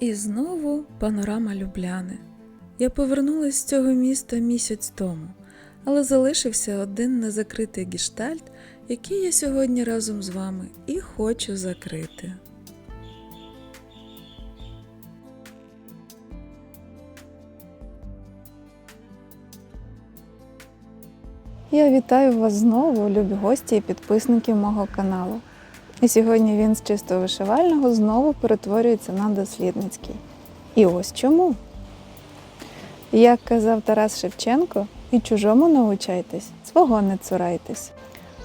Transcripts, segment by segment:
І знову панорама Любляни. Я повернулася з цього міста місяць тому, але залишився один незакритий гештальт, який я сьогодні разом з вами і хочу закрити. Я вітаю вас знову, любі гості і підписники мого каналу. І сьогодні він з чисто вишивального знову перетворюється на дослідницький. І ось чому. Як казав Тарас Шевченко, і чужому научайтесь, свого не цурайтесь.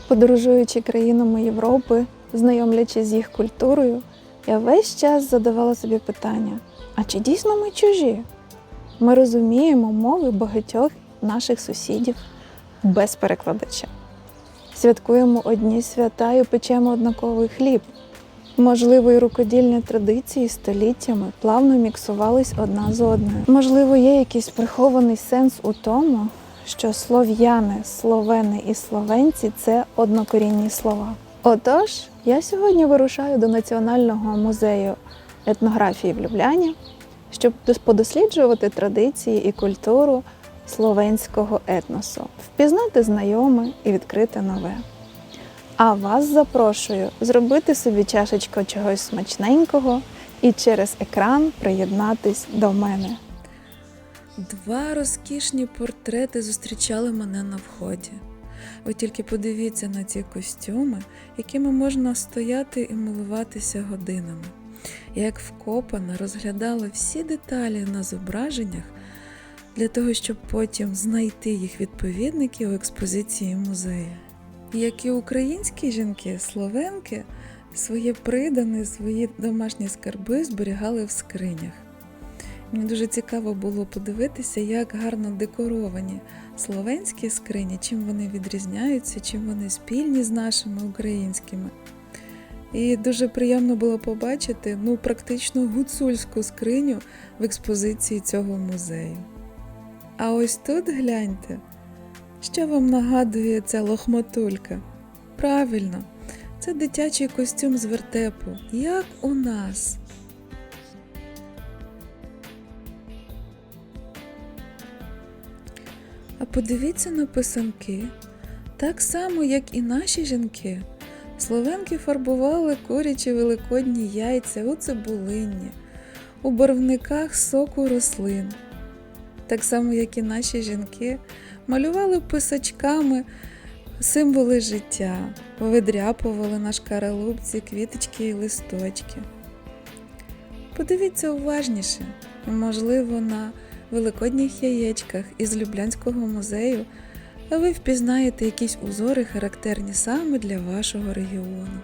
Подорожуючи країнами Європи, знайомлячись з їх культурою, я весь час задавала собі питання: а чи дійсно ми чужі? Ми розуміємо мови багатьох наших сусідів без перекладача. Святкуємо одні свята і печемо однаковий хліб. Можливо, і рукодільні традиції століттями плавно міксувались одна з одною. Можливо, є якийсь прихований сенс у тому, що слов'яни, словени і словенці це однокорінні слова. Отож, я сьогодні вирушаю до Національного музею етнографії в Любляні, щоб подосліджувати традиції і культуру словенського етносу, впізнати знайоме і відкрити нове. А вас запрошую зробити собі чашечку чогось смачненького і через екран приєднатись до мене. Два розкішні портрети зустрічали мене на вході. Ви тільки подивіться на ці костюми, якими можна стояти і милуватися годинами. Я як вкопана розглядала всі деталі на зображеннях для того, щоб потім знайти їх відповідники у експозиції музею. Як і українські жінки, словенки своє придане, свої домашні скарби зберігали в скринях. Мені дуже цікаво було подивитися, як гарно декоровані словенські скрині, чим вони відрізняються, чим вони спільні з нашими українськими. І дуже приємно було побачити ну, практично гуцульську скриню в експозиції цього музею. А ось тут гляньте, що вам нагадує ця лохмотулька? Правильно, це дитячий костюм з вертепу, як у нас. А подивіться на писанки. Так само, як і наші жінки. Словенки фарбували курячі великодні яйця у цибулинні, у барвниках соку рослин. Так само, як і наші жінки, малювали писачками символи життя, видряпували на шкаралупці квіточки і листочки. Подивіться уважніше, можливо, на великодніх яєчках із Люблянського музею ви впізнаєте якісь узори, характерні саме для вашого регіону.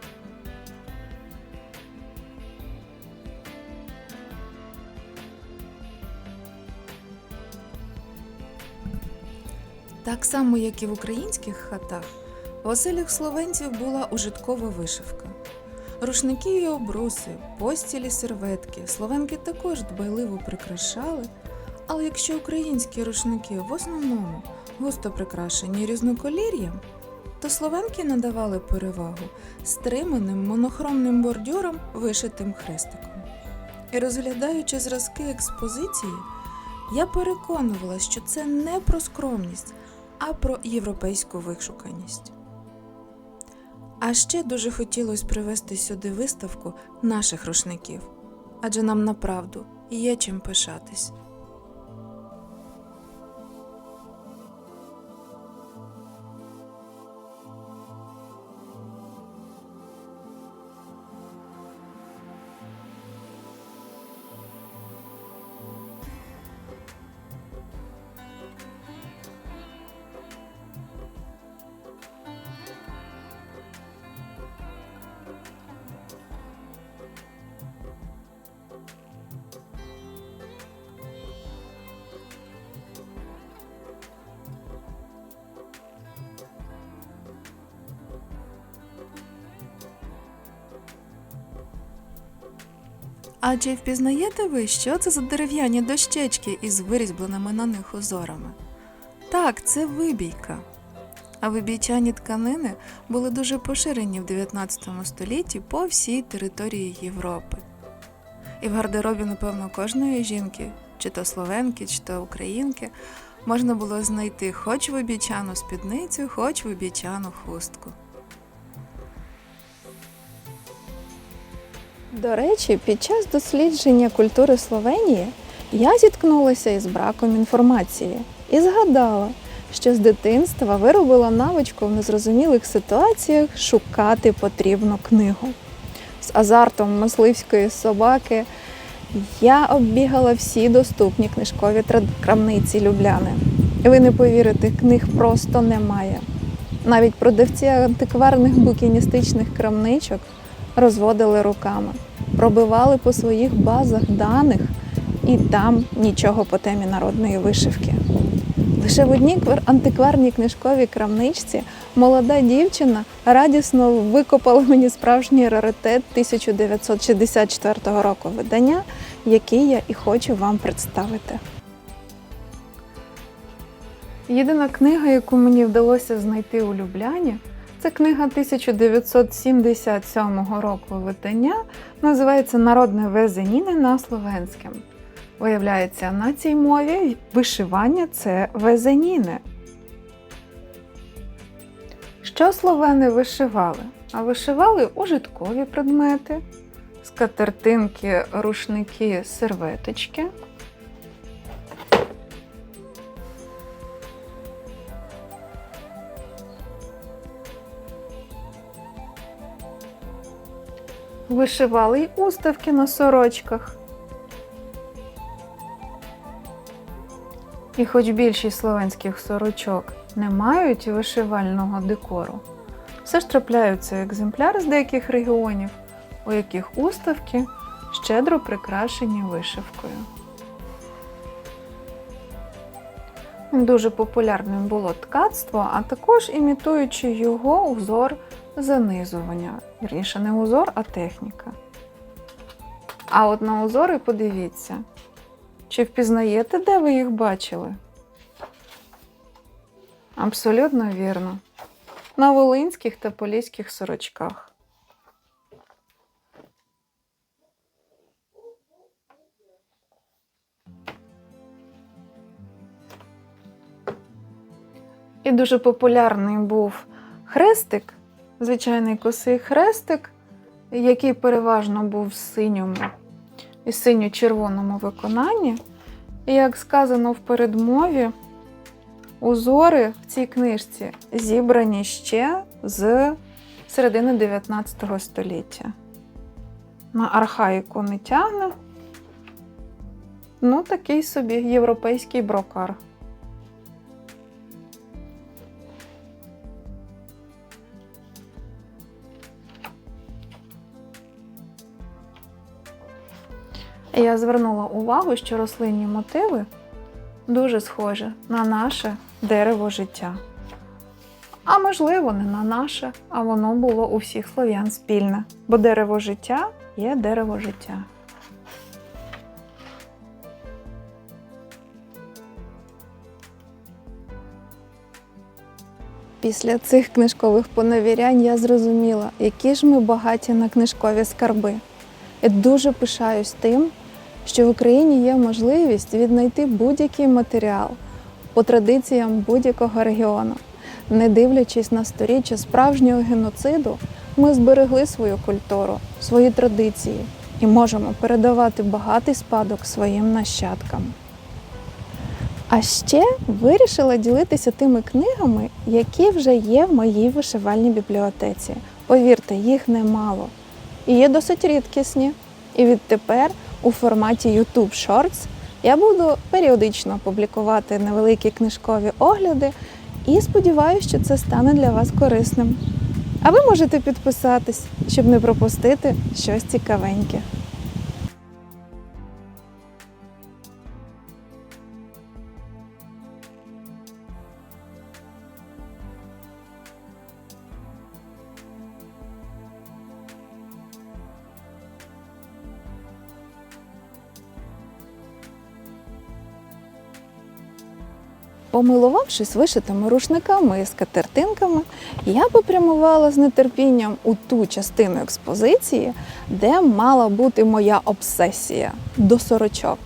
Так само, як і в українських хатах, в оселях словенців була ужиткова вишивка. Рушники і обруси, постілі, серветки словенки також дбайливо прикрашали, але якщо українські рушники в основному густо прикрашені різноколір'ям, то словенки надавали перевагу стриманим монохромним бордюрам, вишитим хрестиком. І розглядаючи зразки експозиції, я переконувала, що це не про скромність, а про європейську вишуканість. А ще дуже хотілося привезти сюди виставку наших рушників, адже нам направду є чим пишатись. А чи впізнаєте ви, що це за дерев'яні дощечки із вирізбленими на них узорами? Так, це вибійка. А вибійчані тканини були дуже поширені в 19 столітті по всій території Європи. І в гардеробі, напевно, кожної жінки, чи то словенки, чи то українки, можна було знайти хоч вибічану спідницю, хоч вибічану хустку. До речі, під час дослідження культури Словенії я зіткнулася із браком інформації і згадала, що з дитинства виробила навичку в незрозумілих ситуаціях шукати потрібну книгу. З азартом мисливської собаки я оббігала всі доступні книжкові крамниці Любляни. І ви не повірите, книг просто немає. Навіть продавці антикварних букіністичних крамничок розводили руками, пробивали по своїх базах даних, і там нічого по темі народної вишивки. Лише в одній квар- антикварній книжковій крамничці молода дівчина радісно викопала мені справжній раритет 1964 року видання, який я і хочу вам представити. Єдина книга, яку мені вдалося знайти у Любляні, це книга 1977 року видання, називається Народне везеніни на словенському. Виявляється, на цій мові вишивання це везеніни. Що словени вишивали? А вишивали ужиткові предмети, скатертинки, рушники, серветочки. Вишивали й уставки на сорочках. І хоч більшість словенських сорочок не мають вишивального декору, все ж трапляються екземпляри з деяких регіонів, у яких уставки щедро прикрашені вишивкою. Дуже популярним було ткацтво, а також імітуючи його узор занизування. Вірніше, не узор, а техніка. А от на узори подивіться. Чи впізнаєте, де ви їх бачили? Абсолютно вірно. На волинських та поліських сорочках. І дуже популярний був хрестик, звичайний косий хрестик, який переважно був в синьому і синьо-червоному виконанні. І як сказано в передмові, узори в цій книжці зібрані ще з середини 19 століття. На архаїку не тягне. Ну, такий собі європейський брокар. Я звернула увагу, що рослинні мотиви дуже схожі на наше дерево життя. А можливо, не на наше, а воно було у всіх слов'ян спільне, бо дерево життя є дерево життя. Після цих книжкових поневірянь я зрозуміла, які ж ми багаті на книжкові скарби. Я дуже пишаюсь тим, що в Україні є можливість віднайти будь-який матеріал по традиціям будь-якого регіону. Не дивлячись на сторіччя справжнього геноциду, ми зберегли свою культуру, свої традиції і можемо передавати багатий спадок своїм нащадкам. А ще вирішила ділитися тими книгами, які вже є в моїй вишивальній бібліотеці. Повірте, їх немало. І є досить рідкісні. І відтепер у форматі YouTube Shorts я буду періодично публікувати невеликі книжкові огляди і сподіваюся, що це стане для вас корисним. А ви можете підписатись, щоб не пропустити щось цікавеньке. Помилувавшись вишитими рушниками і скатертинками, я попрямувала з нетерпінням у ту частину експозиції, де мала бути моя обсесія до сорочок.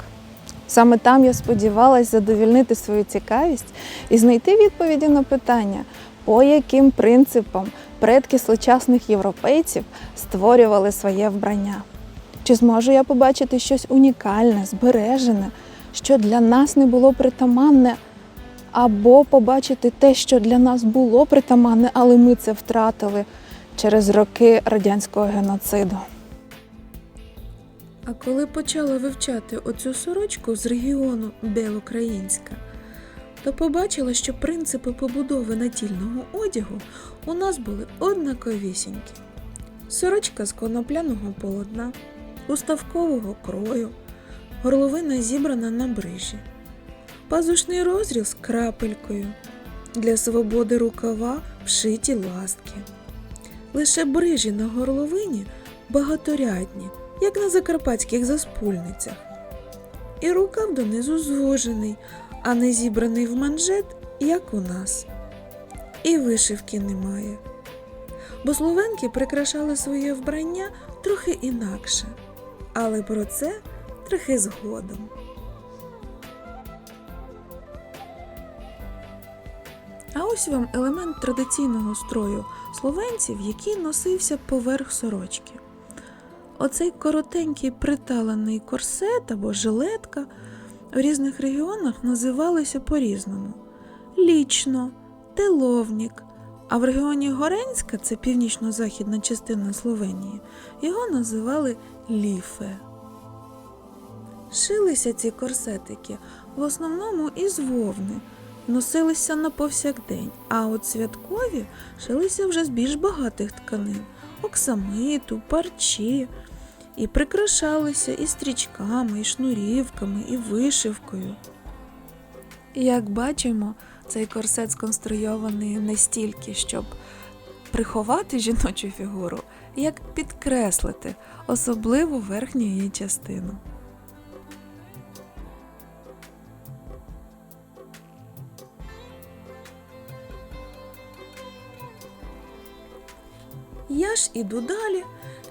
Саме там я сподівалась задовільнити свою цікавість і знайти відповіді на питання, по яким принципам предки сучасних європейців створювали своє вбрання. Чи зможу я побачити щось унікальне, збережене, що для нас не було притаманне, або побачити те, що для нас було притаманне, але ми це втратили через роки радянського геноциду. А коли почала вивчати оцю сорочку з регіону Белокраїнська, то побачила, що принципи побудови натільного одягу у нас були однаковісінькі. Сорочка з конопляного полотна, уставкового крою, горловина зібрана на брижі, пазушний розріз з крапелькою, для свободи рукава вшиті ластки. Лише брижі на горловині багаторядні, як на закарпатських заспульницях. І рукав донизу звужений, а не зібраний в манжет, як у нас. І вишивки немає. Бо словенки прикрашали своє вбрання трохи інакше, але про це трохи згодом. А ось вам елемент традиційного строю словенців, який носився поверх сорочки. Оцей коротенький приталений корсет або жилетка в різних регіонах називалися по-різному: лічно, теловнік. А в регіоні Горенська, це північно-західна частина Словенії, його називали ліфе. Шилися ці корсетики в основному із вовни, носилися на повсякдень, а от святкові шилися вже з більш багатих тканин оксамиту, парчі, і прикрашалися і стрічками, і шнурівками, і вишивкою. Як бачимо, цей корсет сконструйований не стільки, щоб приховати жіночу фігуру, як підкреслити особливу верхню її частину. Я ж іду далі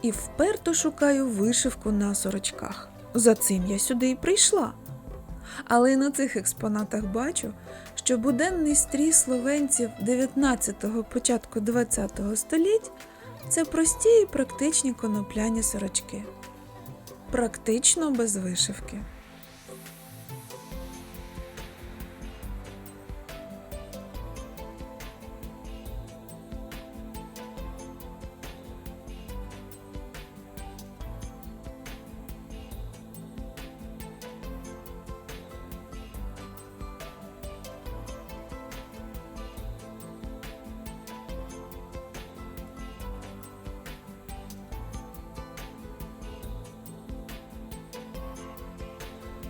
і вперто шукаю вишивку на сорочках. За цим я сюди і прийшла. Але й на цих експонатах бачу, що буденний стрій словенців 19-го, початку 20-го століть це прості і практичні конопляні сорочки. Практично без вишивки.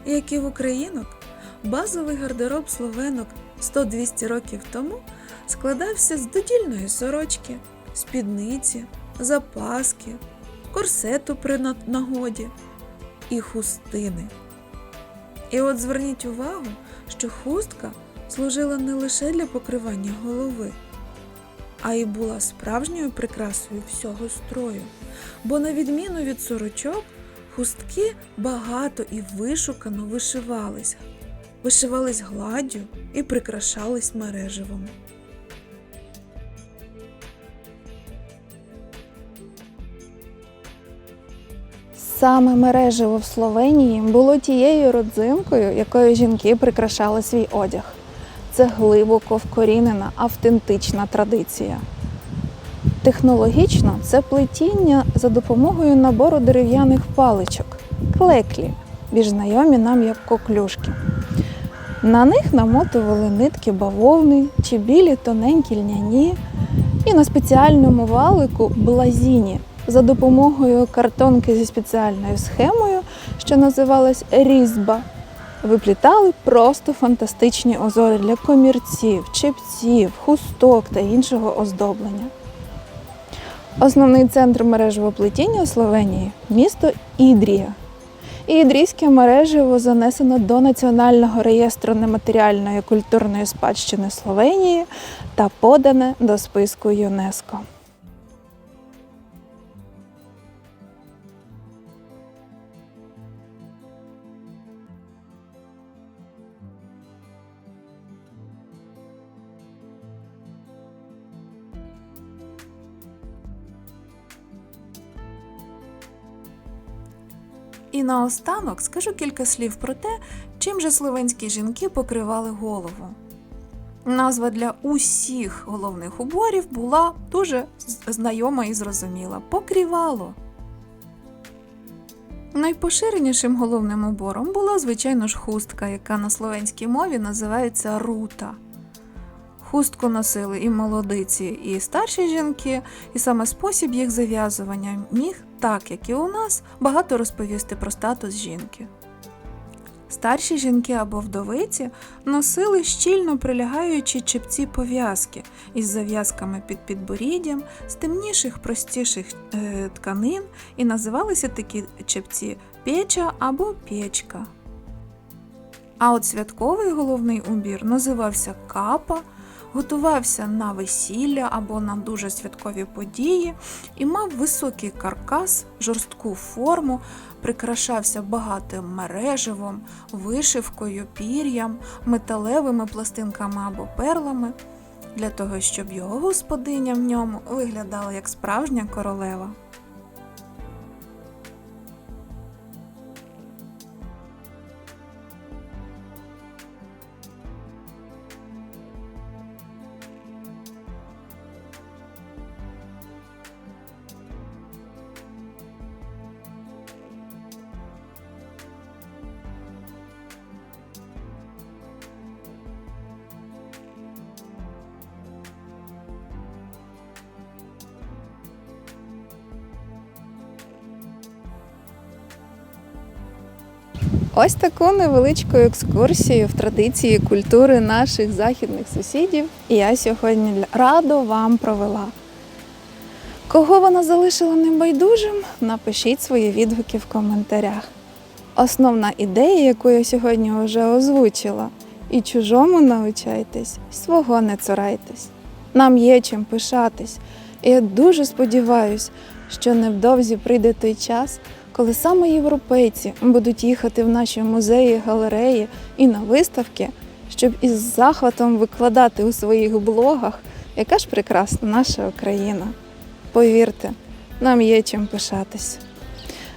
Як і в українок, базовий гардероб словенок 100-200 років тому складався з додільної сорочки, спідниці, запаски, корсету при нагоді і хустини. І от зверніть увагу, що хустка служила не лише для покривання голови, а й була справжньою прикрасою всього строю. Бо, на відміну від сорочок, хустки багато і вишукано вишивались, вишивались гладдю і прикрашались мереживом. Саме мережево в Словенії було тією родзинкою, якою жінки прикрашали свій одяг. Це глибоко вкорінена автентична традиція. Технологічно це плетіння за допомогою набору дерев'яних паличок клеклі, більш знайомі нам як коклюшки. На них намотували нитки бавовни чи білі тоненькі льняні, і на спеціальному валику блазіні за допомогою картонки зі спеціальною схемою, що називалась різьба, виплітали просто фантастичні озори для комірців, чепців, хусток та іншого оздоблення. Основний центр мережевого плетіння у Словенії місто Ідрія. Ідрійське мережево занесено до Національного реєстру нематеріальної культурної спадщини Словенії та подане до списку ЮНЕСКО. І наостанок скажу кілька слів про те, чим же словенські жінки покривали голову. Назва для усіх головних уборів була дуже знайома і зрозуміла покрівало. Найпоширенішим головним убором була, звичайно ж, хустка, яка на словенській мові називається рута. Хустку носили і молодиці, і старші жінки, і саме спосіб їх зав'язування міг, так як і у нас, багато розповісти про статус жінки. Старші жінки або вдовиці носили щільно прилягаючі чепці пов'язки із зав'язками під підборіддям з темніших, простіших е, тканин, і називалися такі чепці печа або печка. А от святковий головний убір називався капа, готувався на весілля або на дуже святкові події і мав високий каркас, жорстку форму, прикрашався багатим мереживом, вишивкою, пір'ям, металевими пластинками або перлами, для того, щоб його господиня в ньому виглядала як справжня королева. Ось таку невеличку екскурсію в традиції культури наших західних сусідів І я сьогодні радо вам провела. Кого вона залишила небайдужим, напишіть свої відгуки в коментарях. Основна ідея, яку я сьогодні вже озвучила, і чужому навчайтесь, свого не цурайтесь. Нам є чим пишатись, і я дуже сподіваюся, що невдовзі прийде той час, коли саме європейці будуть їхати в наші музеї, галереї і на виставки, щоб із захватом викладати у своїх блогах, яка ж прекрасна наша Україна. Повірте, нам є чим пишатись.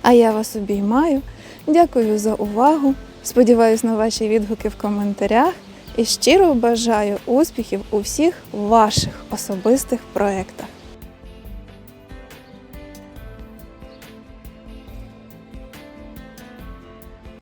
А я вас обіймаю. Дякую за увагу. Сподіваюсь на ваші відгуки в коментарях і щиро бажаю успіхів у всіх ваших особистих проєктах.